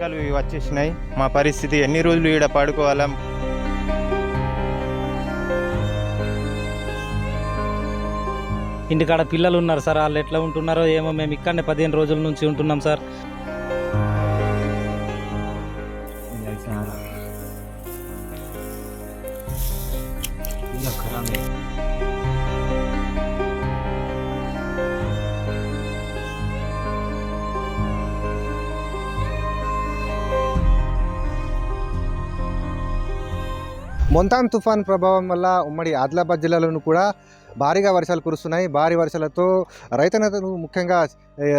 మొలకలు ఇవి వచ్చేసినాయి. మా పరిస్థితి ఎన్ని రోజులు ఈడ పడుకోవాలా? ఇంటికాడ పిల్లలు ఉన్నారు సార్. వాళ్ళు ఎట్లా ఉంటున్నారో ఏమో మేము ఇక్కడనే పదిహేను రోజుల నుంచి ఉంటున్నాం సార్. మొంతాన్ తుఫాన్ ప్రభావం వల్ల ఉమ్మడి ఆదిలాబాద్ జిల్లాలోనూ కూడా భారీగా వర్షాలు కురుస్తున్నాయి. భారీ వర్షాలతో రైతన్నతలు ముఖ్యంగా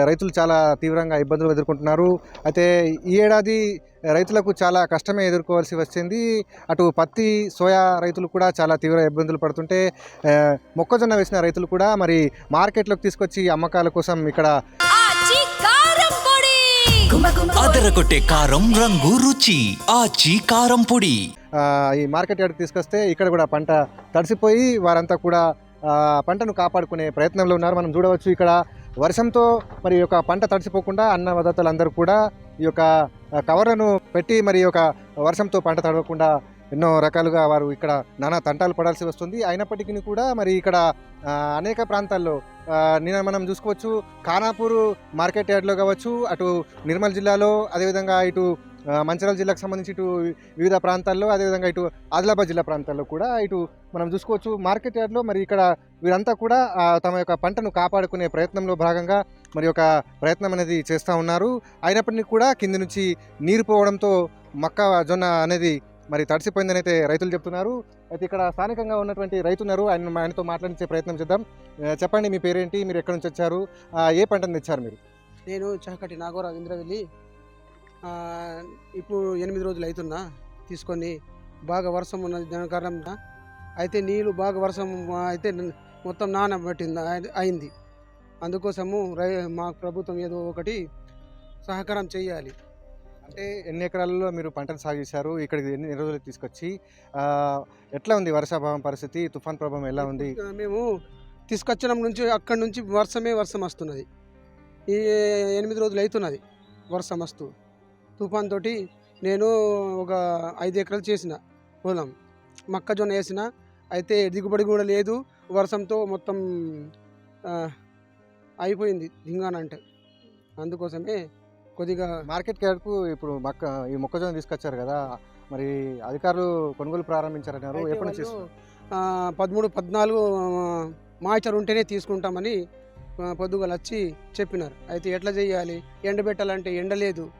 రైతులు చాలా తీవ్రంగా ఇబ్బందులు ఎదుర్కొంటున్నారు. అయితే ఈ ఏడాది రైతులకు చాలా కష్టమే ఎదుర్కోవాల్సి వచ్చింది. అటు పత్తి సోయా రైతులు కూడా చాలా తీవ్ర ఇబ్బందులు పడుతుంటే మొక్కజొన్న వేసిన రైతులు కూడా మరి మార్కెట్లోకి తీసుకొచ్చి అమ్మకాల కోసం ఇక్కడ ఆచి కారం పొడి! అదరగొట్టే కారం రంగు రుచి. ఆచి కారం పొడి. ఈ మార్కెట్ యార్డ్కి తీసుకొస్తే ఇక్కడ కూడా పంట తడిసిపోయి వారంతా కూడా పంటను కాపాడుకునే ప్రయత్నంలో ఉన్నారు. మనం చూడవచ్చు ఇక్కడ వర్షంతో మరి యొక్క పంట తడిసిపోకుండా అన్న అందరూ కూడా ఈ యొక్క కవర్లను పెట్టి మరి యొక్క వర్షంతో పంట తడవకుండా ఎన్నో రకాలుగా వారు ఇక్కడ నానా తంటాలు పడాల్సి వస్తుంది. అయినప్పటికీ కూడా మరి ఇక్కడ అనేక ప్రాంతాల్లో నిన్న మనం చూసుకోవచ్చు ఖానాపూర్ మార్కెట్ యార్డ్లో కావచ్చు అటు నిర్మల్ జిల్లాలో అదేవిధంగా ఇటు మంచిర్యాల జిల్లాకు సంబంధించి ఇటు వివిధ ప్రాంతాల్లో అదేవిధంగా ఇటు ఆదిలాబాద్ జిల్లా ప్రాంతాల్లో కూడా ఇటు మనం చూసుకోవచ్చు మార్కెట్ యార్డ్లో మరి ఇక్కడ వీరంతా కూడా తమ యొక్క పంటను కాపాడుకునే ప్రయత్నంలో భాగంగా మరి ఒక ప్రయత్నం అనేది చేస్తూ ఉన్నారు. అయినప్పటికీ కూడా కింది నుంచి నీరు పోవడంతో మక్క జొన్న అనేది మరి తడిసిపోయిందని అయితే రైతులు చెప్తున్నారు. అయితే ఇక్కడ స్థానికంగా ఉన్నటువంటి రైతు ఉన్నారు. ఆయన ఆయనతో మాట్లాడించే ప్రయత్నం చేద్దాం. చెప్పండి మీ పేరేంటి? మీరు ఎక్కడి నుంచి వచ్చారు? ఏ పంటను తెచ్చారు మీరు? నేను చహకటి నాగోరావు ఇంద్రవెల్లి. ఇప్పుడు ఎనిమిది రోజులు అవుతున్నా తీసుకొని బాగా వర్షం ఉన్నది దాని కారణంగా అయితే నీళ్ళు బాగా వర్షం అయితే మొత్తం నానబట్టింది అయి- అయింది. అందుకోసము రై మా ప్రభుత్వం ఏదో ఒకటి సహకారం చేయాలి. అంటే ఎన్ని ఎకరాలలో మీరు పంటను సాగు చేశారు ఇక్కడికి ఎన్ని రోజులు తీసుకొచ్చి ఎట్లా ఉంది వర్షాభావం పరిస్థితి? తుఫాన్ ప్రభావం ఎలా ఉంది? మేము తీసుకొచ్చడం నుంచి అక్కడి నుంచి వర్షమే వర్షం వస్తున్నది. ఈ ఎనిమిది రోజులు అవుతున్నది వర్షం వస్తూ. తుఫాన్ తోటి నేను ఒక ఐదు ఎకరాలు చేసిన పొలం. మొక్కజొన్న వేసిన. అయితే దిగుబడి కూడా లేదు. వర్షంతో మొత్తం అయిపోయింది దింగానంటే అందుకోసమే కొద్దిగా మార్కెట్ యార్డ్కు ఇప్పుడు మక్క ఈ మొక్కజొన్న తీసుకొచ్చారు కదా. మరి అధికారులు కొనుగోలు ప్రారంభించారన్నారు. అయితే ఎప్పటి నుంచి వాళ్ళు, ఆ, పదమూడు పద్నాలుగు మాయిచర్ ఉంటేనే తీసుకుంటామని పొద్దుగాల వచ్చి చెప్పినారు. అయితే ఎట్లా చేయాలి? ఎండబెట్టాలంటే ఎండ లేదు.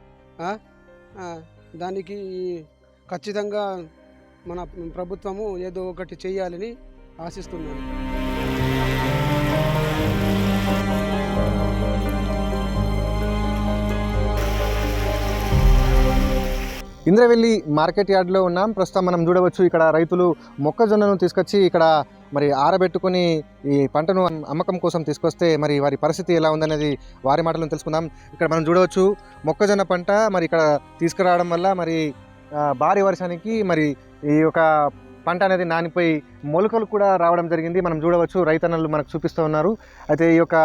దానికి ఖచ్చితంగా మన ప్రభుత్వము ఏదో ఒకటి చేయాలని ఆశిస్తున్నాను. ఇంద్రవెల్లి మార్కెట్ యార్డ్లో ఉన్నాం. ప్రస్తుతం మనం చూడవచ్చు ఇక్కడ రైతులు మొక్కజొన్నను తీసుకొచ్చి ఇక్కడ మరి ఆరబెట్టుకొని ఈ పంటను అమ్మకం కోసం తీసుకొస్తే మరి వారి పరిస్థితి ఎలా ఉందనేది వారి మాటలను తెలుసుకుందాం. ఇక్కడ మనం చూడవచ్చు మొక్కజొన్న పంట మరి ఇక్కడ తీసుకురావడం వల్ల మరి భారీ వర్షానికి మరి ఈ యొక్క పంట అనేది నానిపోయి మొలకలు కూడా రావడం జరిగింది. మనం చూడవచ్చు రైతన్నలు మనకు చూపిస్తూ ఉన్నారు. అయితే ఈ యొక్క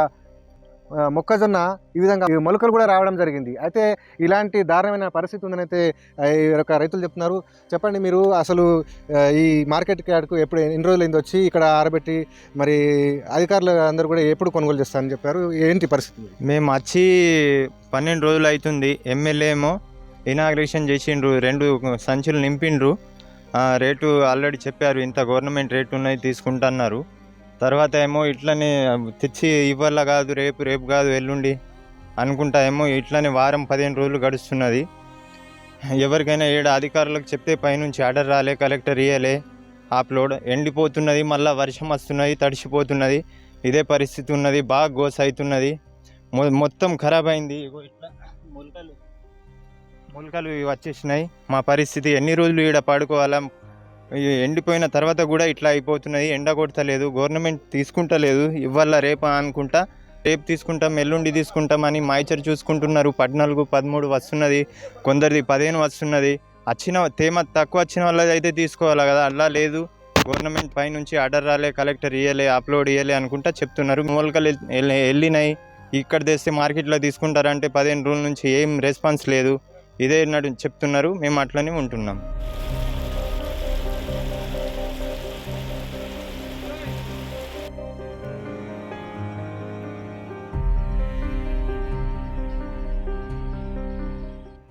మొక్కజొన్న ఈ విధంగా మొలకలు కూడా రావడం జరిగింది. అయితే ఇలాంటి దారుణమైన పరిస్థితి ఉందని అయితే ఈ యొక్క రైతులు చెప్తున్నారు. చెప్పండి మీరు అసలు ఈ మార్కెట్ యార్డ్కు ఎప్పుడు ఎన్ని రోజులు అయింది వచ్చి ఇక్కడ ఆరబెట్టి మరి అధికారులు అందరూ కూడా ఎప్పుడు కొనుగోలు చేస్తారని చెప్పారు. ఏంటి పరిస్థితి? మేము వచ్చి పన్నెండు రోజులు అవుతుంది. ఎమ్మెల్యే ఏమో ఇనాగ్రేషన్ చేసిండ్రు రెండు సంచులు నింపిండ్రు. ఆ, రేటు ఆల్రెడీ చెప్పారు ఇంత గవర్నమెంట్ రేటు ఉన్నాయి తీసుకుంటున్నారు తర్వాత ఏమో ఇట్లనే తెచ్చి ఇవ్వాల కాదు రేపు రేపు కాదు ఎల్లుండి అనుకుంటా ఏమో ఇట్లనే వారం పదిహేను రోజులు గడుస్తున్నది. ఎవరికైనా ఏడు అధికారులకు చెప్తే పైనుంచి ఆర్డర్ రాలే కలెక్టర్ ఇయ్యలే. అప్లోడ్ ఎండిపోతున్నది మళ్ళీ వర్షం వస్తున్నది తడిసిపోతున్నది. ఇదే పరిస్థితి ఉన్నది బాగా గోస్ అవుతున్నది మొ- మొత్తం ఖరాబ్ అయింది. ఇగో ఇట్లా మొలకలు మొలకలు ఇవి వచ్చేసినాయి. మా పరిస్థితి ఎన్ని రోజులు ఈడ పడుకోవాలా? ఎండిపోయిన తర్వాత కూడా ఇట్లా అయిపోతున్నది. ఎండ కొడతలేదు గవర్నమెంట్ తీసుకుంటలేదు. ఇవ్వాల రేపు అనుకుంటా. రేపు తీసుకుంటాం ఎల్లుండి తీసుకుంటామని మాయిచర్ చూసుకుంటున్నారు. పద్నాలుగు పదమూడు వస్తున్నది కొందరిది పదిహేను వస్తున్నది. వచ్చిన తేమ తక్కువ వచ్చిన వాళ్ళది అయితే తీసుకోవాలి కదా? అలా లేదు. గవర్నమెంట్ పై నుంచి ఆర్డర్ రాలే కలెక్టర్ ఇయ్యలే అప్లోడ్ ఇయ్యలే అనుకుంటా చెప్తున్నారు. మొలకలు వెళ్ళినాయి ఇక్కడ తెస్తే మార్కెట్లో తీసుకుంటారంటే పదిహేను రోజుల నుంచి ఏం రెస్పాన్స్ లేదు. ఇదే నడు చెప్తున్నారు. మేము అట్లనే ఉంటున్నాం.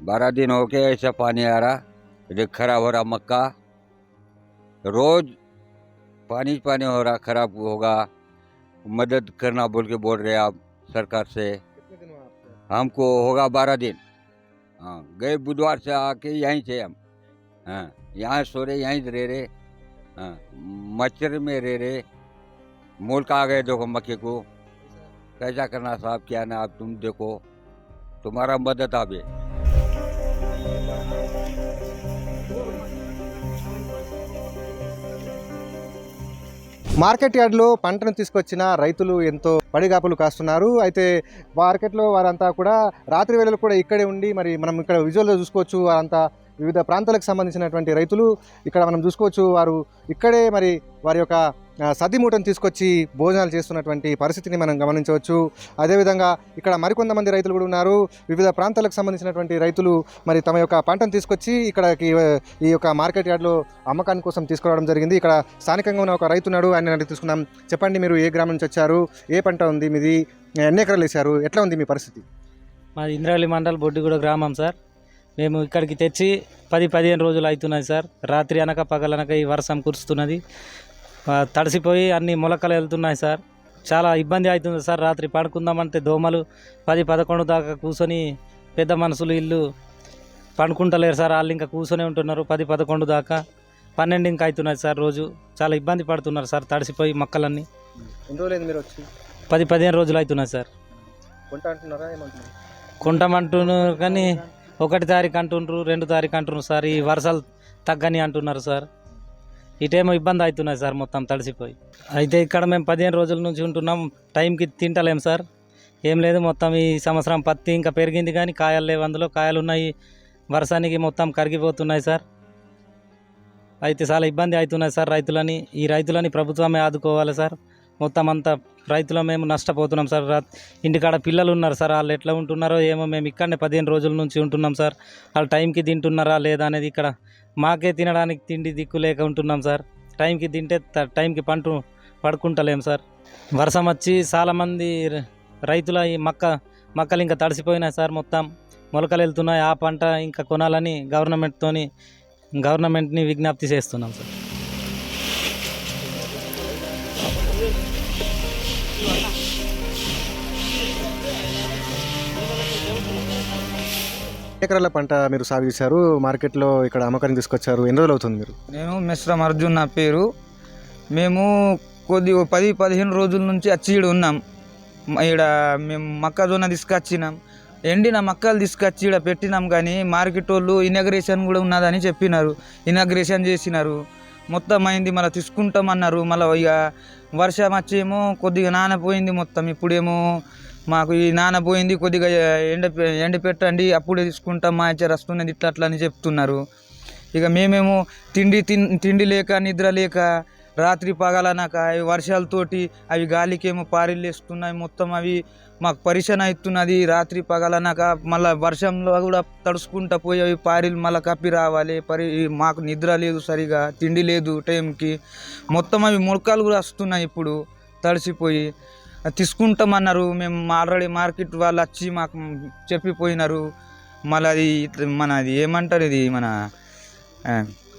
बारह दिन हो गए ऐसा पानी आ रहा ये खराब हो रहा मक्का। रोज पानी पानी हो रहा खराब होगा। मदद करना बोल के बोल रहे आप सरकार से। हमको होगा बारह दिन। हाँ गए बुधवार से आके यहीं से हम। हाँ यहाँ सो रहे यहीं रह रहे। हाँ मच्छर में रह रहे। मुल्क आ गए देखो मक्के को। कैसा करना साहब क्या ना आप तुम देखो। तुम्हारा मदद आवे। మార్కెట్ యార్డ్లో పంటను తీసుకొచ్చిన రైతులు ఎంతో పడిగాపులు కాస్తున్నారు. అయితే మార్కెట్లో వారంతా కూడా రాత్రి వేళలు కూడా ఇక్కడే ఉండి మరి మనం ఇక్కడ విజువల్లో చూసుకోవచ్చు. వారంతా వివిధ ప్రాంతాలకు సంబంధించినటువంటి రైతులు ఇక్కడ మనం చూసుకోవచ్చు వారు ఇక్కడే మరి వారి యొక్క సతిమూటను తీసుకొచ్చి భోజనాలు చేస్తున్నటువంటి పరిస్థితిని మనం గమనించవచ్చు. అదేవిధంగా ఇక్కడ మరికొంతమంది రైతులు కూడా ఉన్నారు. వివిధ ప్రాంతాలకు సంబంధించినటువంటి రైతులు మరి తమ యొక్క పంటను తీసుకొచ్చి ఇక్కడకి ఈ యొక్క మార్కెట్ యార్డ్లో అమ్మకాని కోసం తీసుకురావడం జరిగింది. ఇక్కడ స్థానికంగా ఉన్న ఒక రైతు ఉన్నాడు ఆయన తీసుకున్నాం చెప్పండి మీరు ఏ గ్రామం నుంచి వచ్చారు? ఏ పంట ఉంది? మీది ఎన్ని ఎకరాలు వేశారు? ఎట్లా ఉంది మీ పరిస్థితి? మాది ఇంద్రావళి మండల్ బొడ్డిగూడ గ్రామం సార్. మేము ఇక్కడికి తెచ్చి పది పదిహేను రోజులు అవుతున్నది సార్. రాత్రి అనక పగలనక ఈ వర్షం కురుస్తున్నది. తడిసిపోయి అన్ని మొలకలు వెళ్తున్నాయి సార్. చాలా ఇబ్బంది అవుతుంది సార్. రాత్రి పడుకుందామంటే దోమలు పది పదకొండు దాకా కూర్చొని పెద్ద మనుషులు ఇల్లు పండుకుంటలేరు సార్. వాళ్ళు ఇంకా కూర్చొని ఉంటున్నారు పది పదకొండు దాకా. పన్నెండు ఇంకా అవుతున్నది సార్ రోజు. చాలా ఇబ్బంది పడుతున్నారు సార్ తడిసిపోయి మొక్కలన్నీ. మీరు వచ్చి? పది పదిహేను రోజులు అవుతున్నాయి సార్. కొంటామంటున్నారు కానీ ఒకటి తారీఖు అంటుండ్రు రెండు తారీఖు అంటున్నారు సార్. ఈ వర్షాలు తగ్గని అంటున్నారు సార్. ఇటేమో ఇబ్బంది అవుతున్నాయి సార్ మొత్తం తడిసిపోయి. అయితే ఇక్కడ మేము పదిహేను రోజుల నుంచి ఉంటున్నాం. టైంకి తింటలేం సార్. ఏం లేదు మొత్తం ఈ సంవత్సరం పత్తి ఇంకా పెరిగింది కానీ కాయలు లేవు. అందులో కాయలు ఉన్నాయి. వర్షానికి మొత్తం కరిగిపోతున్నాయి సార్. అయితే చాలా ఇబ్బంది అవుతున్నాయి సార్ రైతులని. ఈ రైతులని ప్రభుత్వమే ఆదుకోవాలి సార్. మొత్తం అంతా రైతుల మేము నష్టపోతున్నాం సార్. రా- ఇంటికాడ పిల్లలు ఉన్నారు సార్. వాళ్ళు ఎట్లా ఉంటున్నారో ఏమో మేము ఇక్కడనే పదిహేను రోజుల నుంచి ఉంటున్నాం సార్. వాళ్ళు టైంకి తింటున్నారా లేదా అనేది ఇక్కడ మాకే తినడానికి తిండి దిక్కు లేక ఉంటున్నాం సార్. టైంకి తింటే టైంకి పంట పడుకుంటలేం సార్. వర్షం వచ్చి చాలామంది రైతుల ఈ మక్క మక్కలు ఇంకా తడిసిపోయినాయి సార్ మొత్తం. మొలకలు వెళ్తున్నాయి. ఆ పంట ఇంకా కొనాలని గవర్నమెంట్తోని గవర్నమెంట్ని విజ్ఞప్తి చేస్తున్నాం సార్. ఎకరాల పంట మీరు సాగు చేశారు? మార్కెట్లో ఇక్కడ అమ్మకానికి తీసుకొచ్చారు. ఎన్ని రోజులు అవుతుంది మీరు? నేను మిశ్రమ్ అర్జున్ నా పేరు. మేము కొద్ది ఓ పది పదిహేను రోజుల నుంచి వచ్చి ఈడ ఉన్నాం. ఇక్కడ మేము మొక్కజొన్న తీసుకొచ్చినాం. ఎండిన మక్కలు తీసుకొచ్చి ఇక్కడ పెట్టినాం కానీ మార్కెట్ వాళ్ళు ఇనాగ్రేషన్ కూడా ఉన్నదని చెప్పినారు. ఇనాగ్రేషన్ చేసినారు. మొత్తం అయింది మళ్ళీ తీసుకుంటామన్నారు. మళ్ళీ ఇక వర్షం వచ్చేమో కొద్దిగా నానపోయింది మొత్తం. ఇప్పుడేమో మాకు ఈ నాన్న పోయింది కొద్దిగా ఎండ ఎండ పెట్టండి అప్పుడే తీసుకుంటాం మా ఇచ్చారు వస్తున్నది ఇట్లా అట్లా అని చెప్తున్నారు. ఇక మేమేమో తిండి తిండి లేక నిద్ర లేక రాత్రి పగలనాక అవి వర్షాలతోటి అవి గాలికేమో పారిల్లేస్తున్నాయి మొత్తం అవి మాకు పరిశన అవుతున్నది. రాత్రి పగలనాక మళ్ళీ వర్షంలో కూడా తడుచుకుంటా పోయి అవి పారిలు మళ్ళీ కప్పి రావాలి. పరి మాకు నిద్ర లేదు సరిగా తిండి లేదు టైంకి. మొత్తం అవి మొలకలు కూడా వస్తున్నాయి ఇప్పుడు తడిసిపోయి. తీసుకుంటామన్నారు మేము ఆల్రెడీ మార్కెట్ వాళ్ళు వచ్చి మాకు చెప్పిపోయినారు మళ్ళీ అది మన అది ఏమంటారు ఇది మన ఆ,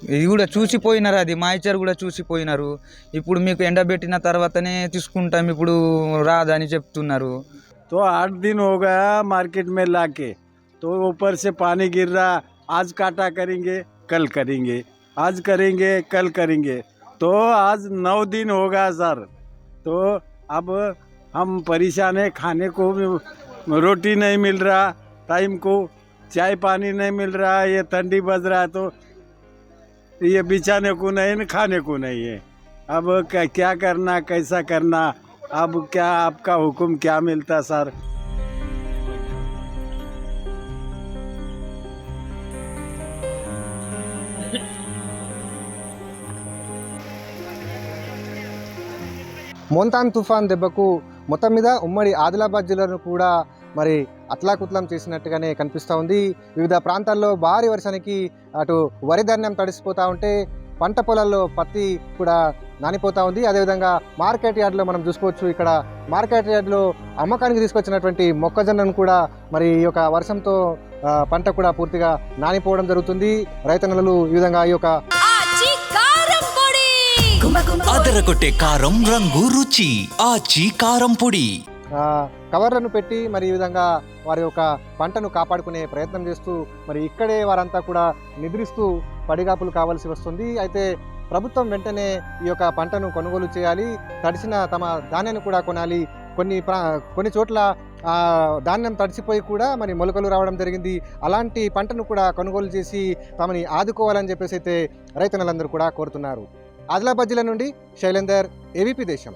ఇది కూడా చూసిపోయినారు అది మాయిచర్ కూడా చూసిపోయినారు ఇప్పుడు మీకు ఎండబెట్టిన తర్వాతనే తీసుకుంటాం ఇప్పుడు రాదని చెప్తున్నారు तो आठ दिन हो गया मार्केट में लाके तो ऊपर से पानी गिर रहा आज काटा करेंगे कल करेंगे आज करेंगे कल करेंगे तो आज नौ दिन होगा सर तो अब हम परेशान हैं, खाने को भी रोटी नहीं मिल रहा, टाइम को चाय पानी नहीं मिल रहा, ये ठंडी बज रहा है तो ये बिछाने को नहीं खाने को नहीं है। अब क्या करना, कैसा करना, अब क्या आपका हुक्म क्या मिलता सर? मोन्तान तूफ़ान देबकू మొత్తం మీద ఉమ్మడి ఆదిలాబాద్ జిల్లాను కూడా మరి అత్లాకుత్లం చేసినట్టుగానే కనిపిస్తూ ఉంది. వివిధ ప్రాంతాల్లో భారీ వర్షానికి అటు వరి ధాన్యం తడిసిపోతూ ఉంటే పంట పొలాల్లో పత్తి కూడా నానిపోతా ఉంది. అదేవిధంగా మార్కెట్ యార్డ్లో మనం చూసుకోవచ్చు ఇక్కడ మార్కెట్ యార్డ్లో అమ్మకానికి తీసుకొచ్చినటువంటి మొక్కజొన్నను కూడా మరి ఈ యొక్క వర్షంతో పంట కూడా పూర్తిగా నానిపోవడం జరుగుతుంది. రైతన్నలు ఈ విధంగా ఈ యొక్క అదరగొట్టే కారం రంగు రుచి. ఆచి కారం పొడి. ఆ, కవర్లను పెట్టి మరి ఈ విధంగా వారి యొక్క పంటను కాపాడుకునే ప్రయత్నం చేస్తూ మరి ఇక్కడే వారంతా కూడా నిద్రిస్తూ పడిగాపులు కావాల్సి వస్తుంది. అయితే ప్రభుత్వం వెంటనే ఈ యొక్క పంటను కొనుగోలు చేయాలి. తడిసిన తమ ధాన్యాన్ని కూడా కొనాలి. కొన్ని ప్రా కొన్ని చోట్ల ఆ, ధాన్యం తడిసిపోయి కూడా మరి మొలకలు రావడం జరిగింది. అలాంటి పంటను కూడా కొనుగోలు చేసి తమని ఆదుకోవాలని చెప్పేసి అయితే రైతన్నలందరూ కూడా కోరుతున్నారు. ఆదిలాబాద్ జిల్లా నుండి శైలేందర్ ఏవిపి దేశం.